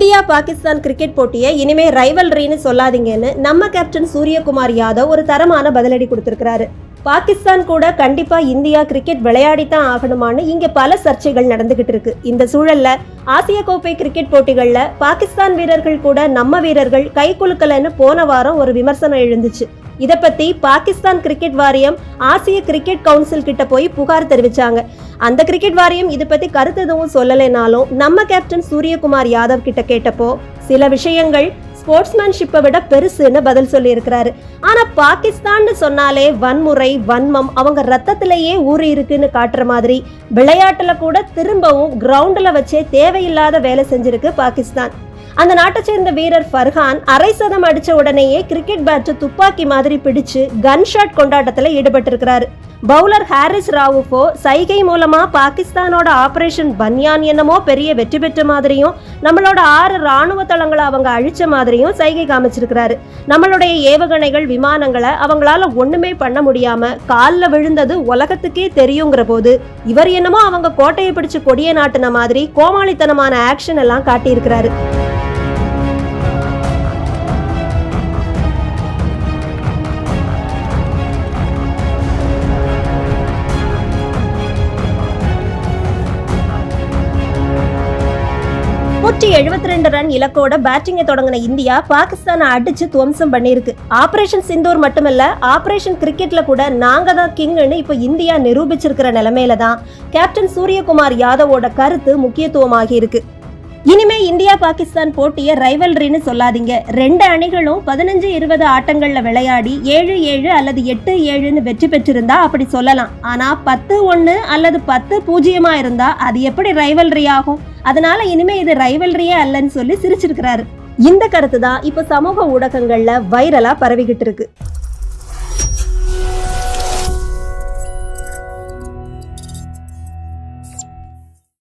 India Pakistan cricket போட்டியை இனிமே ரைவல்ரின்னு சொல்லாதீங்கன்னு நம்ம கேப்டன் சூரியகுமார் யாதவ் ஒரு தரமான பதிலடி கொடுத்திருக்கிறாரு. பாகிஸ்தான் கூட கண்டிப்பா இந்தியா கிரிக்கெட் விளையாடித்தான் ஆகணுமான்னு இங்க பல சர்ச்சைகள் நடந்துகிட்டு இருக்கு. இந்த சூழல்ல ஆசிய கோப்பை கிரிக்கெட் போட்டிகள்ல பாகிஸ்தான் வீரர்கள் கூட நம்ம வீரர்கள் கை குலுக்கலன்னு போன வாரம் ஒரு விமர்சனம் எழுந்துச்சு. இதை பத்தி பாகிஸ்தான் கிரிக்கெட் வாரியம் ஆசிய கிரிக்கெட் கவுன்சில் கிட்ட போய் புகார் தெரிவிச்சாங்க. அந்த கிரிக்கெட் வாரியம் இதை பத்தி கருத்து எதுவும் சொல்லலைனாலும் நம்ம கேப்டன் சூரியகுமார் யாதவ் கிட்ட கேட்டப்போ சில விஷயங்கள் ஸ்போர்ட்ஸ்மேன்ஷிப்பை விட பெருசுன்னு பதில் சொல்லியிருக்கிறாரு. ஆனா பாகிஸ்தான்னு சொன்னாலே வன்முறை வன்மம் அவங்க ரத்தத்திலேயே ஊறி இருக்குன்னு காட்டுற மாதிரி விளையாட்டுல கூட திரும்பவும் கிரவுண்டில் வச்சே தேவையில்லாத வேலை செஞ்சிருக்கு பாகிஸ்தான். அந்த நாட்டை சேர்ந்த வீரர் ஃபர்ஹான் அரை சதம் அடிச்ச உடனேயே கிரிக்கெட் பேட்சை துப்பாக்கி மாதிரி பிடிச்சு கன் ஷாட் கொண்டாட்டத்தில் ஈடுபட்டிருக்கிறாரு. பவுலர் ஹாரிஸ் ராவுஃபோ சைகை மூலமா பாகிஸ்தானோட ஆபரேஷன் பன்யான் என்னமோ பெரிய வெற்றி பெற்ற மாதிரியும் நம்மளோட ஆறு ராணுவ தளங்களை அவங்க அழிச்ச மாதிரியும் சைகை காமிச்சிருக்கிறாரு. நம்மளுடைய ஏவுகணைகள் விமானங்களை அவங்களால ஒண்ணுமே பண்ண முடியாம காலில் விழுந்தது உலகத்துக்கே தெரியுங்கிற போது இவர் என்னமோ அவங்க கோட்டையை பிடிச்சு கொடிய நாட்டின மாதிரி கோமாளித்தனமான ஆக்ஷன் எல்லாம் காட்டியிருக்கிறாரு. நூற்றி எழுபத்தி ரெண்டு ரன் இலக்கோட பேட்டிங்கை தொடங்கின இந்தியா பாகிஸ்தானை அடிச்சு துவம்சம் பண்ணியிருக்கு. ஆபரேஷன் சிந்தூர் மட்டுமல்ல ஆபரேஷன் கிரிக்கெட்ல கூட நாங்க தான் கிங்னு இப்போ இந்தியா நிரூபிச்சிருக்கிற நிலைமையில தான். கேப்டன் சூரியகுமார் யாதவோட கருத்து முக்கியத்துவமாகி இருக்கு. இனிமே இந்தியா பாகிஸ்தான் போட்டியை ரைவல்ரின்னு சொல்லாதீங்க. ரெண்டு அணிகளும் பதினஞ்சு இருபது ஆட்டங்கள்ல விளையாடி ஏழு ஏழு அல்லது எட்டு ஏழுன்னு வெற்றி பெற்றிருந்தா அப்படி சொல்லலாம். ஆனா பத்து ஒன்று அல்லது பத்து பூஜ்ஜியமா இருந்தா அது எப்படி ரைவல்ரி ஆகும்? அதனால இனிமே இது ரைவல்ரியே அல்லன்னு சொல்லி சிரிச்சிருக்கிறாரு. இந்த கருத்து தான் இப்போ சமூக ஊடகங்கள்ல வைரலா பரவிக்கிட்டு இருக்கு.